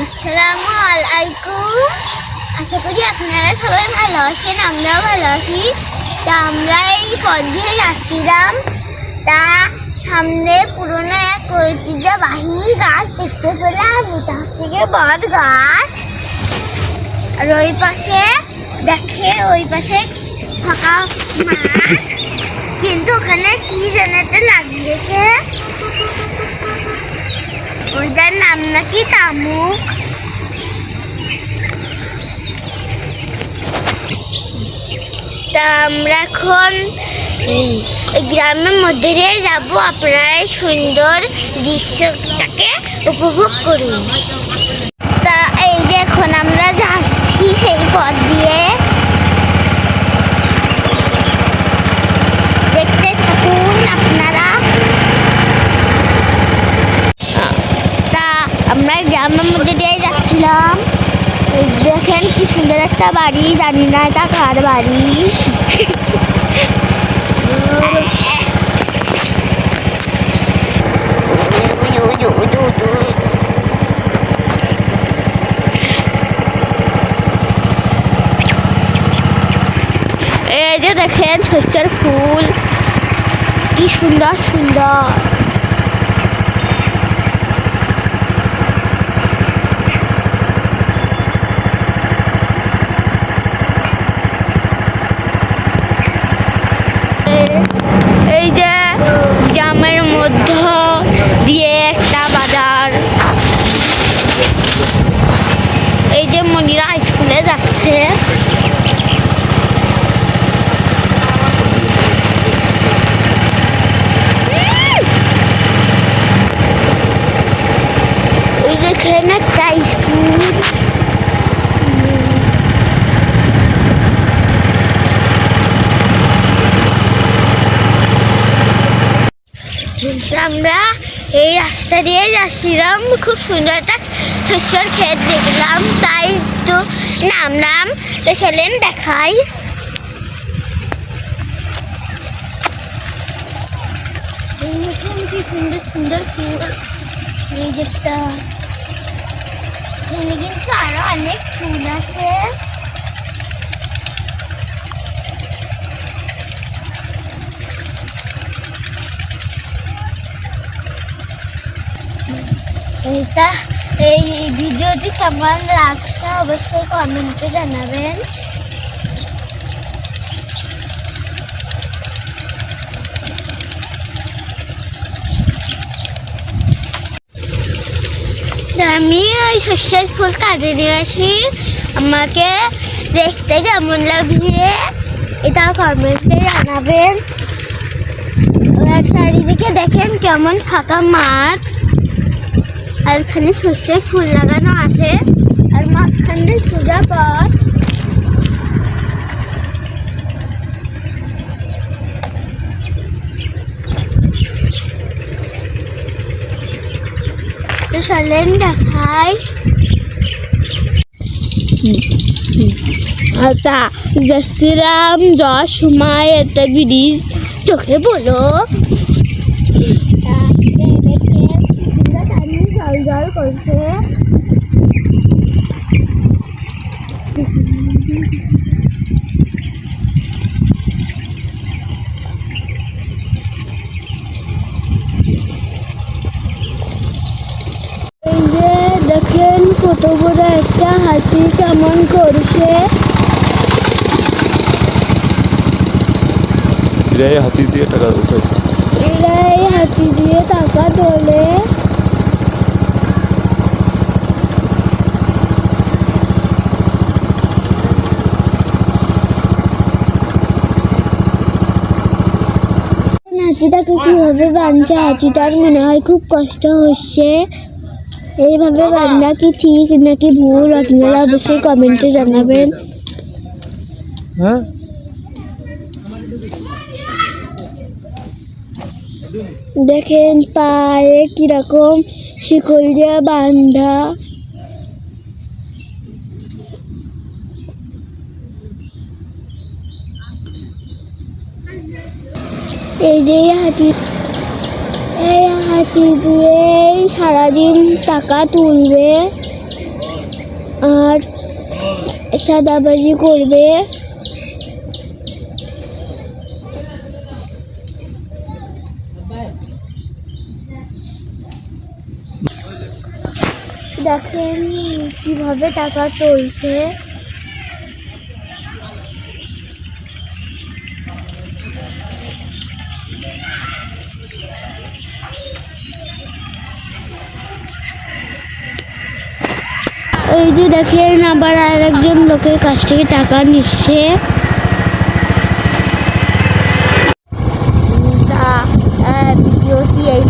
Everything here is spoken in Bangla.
আসসালামু আলাইকুম। আশা করি আপনারা সবাই ভালো আছেন, আমরাও ভালো আছি। তা আমরা এই পথ দিয়ে যাচ্ছিলাম। তা সামনে পুরোনো এক ঐতিহ্যবাহী গাছ দেখতে পেলাম। ওটা থেকে বট গাছ। আর ওই পাশে দেখে ওই পাশে ফাঁকা মাঠ। কিন্তু ওখানে কি একটা লাগিয়েছে। ওইটার নাম নাকি তামুক? তা এখন গ্রামের মধ্যে দিয়ে যাব। আপনারা সুন্দর দৃশ্যটাকে উপভোগ করুন তা এই যে এখন আমরা যাচ্ছি সেই পথ দিয়ে দেখতে থাকুন আপনারা তা আমরা গ্রামের মধ্যে দিয়ে যাচ্ছিলাম এই দেখেন কি সুন্দর একটা বাড়ি, জানি না এটা কার বাড়ি। এই যে দেখেন শস্যের ফুল, কি সুন্দর সুন্দর এই যে গ্রামের মধ্য দিয়ে একটা বাজার এই যে মনিরা স্কুলে যাচ্ছে ওই দেখেন একটা স্কুল আমরা এই রাস্তা দিয়ে যাচ্ছিলাম খুব সুন্দর একটা শস্যর ক্ষেত দেখলাম তাই একটু নামলাম তো চলেন দেখাই এই দেখুন কি সুন্দর সুন্দর ফুল এই যে একটা এখানে কিন্তু আরও অনেক ফুল এইটা এই ভিডিওটি কেমন লাগছে অবশ্যই কমেন্টে জানাবেন। আমি ওই শস্যের ফুল কাটে আসি আমাকে দেখতে কেমন লাগছে এটা কমেন্টে জানাবেন। আর চারিদিকে দেখেন কেমন ফাঁকা মাঠ। আর এখানে সর্ষের ফুল লাগানো আছে। আর মাঝখানে সোজা পথ। তো চলেন দেখাই। সময় একটা ব্রিজ চোখে বলো। করছে। দেখেন কত বড় একটা হাতি কেমন করছে। এরাই হাতি দিয়ে টাকা উঠাই হাতি দিয়ে টাকা হাতিটাকে কীভাবে বানছে? হাতিটার মনে হয় খুব কষ্ট হচ্ছে। এইভাবে বান্ধা কি ঠিক নাকি ভুল? আপনারা অবশ্যই কমেন্টে জানাবেন। হ্যাঁ? দেখেন পায়ে কীরকম শিকল দিয়ে বান্ধা। এই যে হাতি এই হাতি দিয়ে সারাদিন টাকা তুলবে আর চাঁদাবাজি করবে। দেখেন কীভাবে টাকা তুলছে। এই যে দেখেন আবার আর একজন লোকের কাছ থেকে টাকা নিচ্ছে। ভিডিওটি এই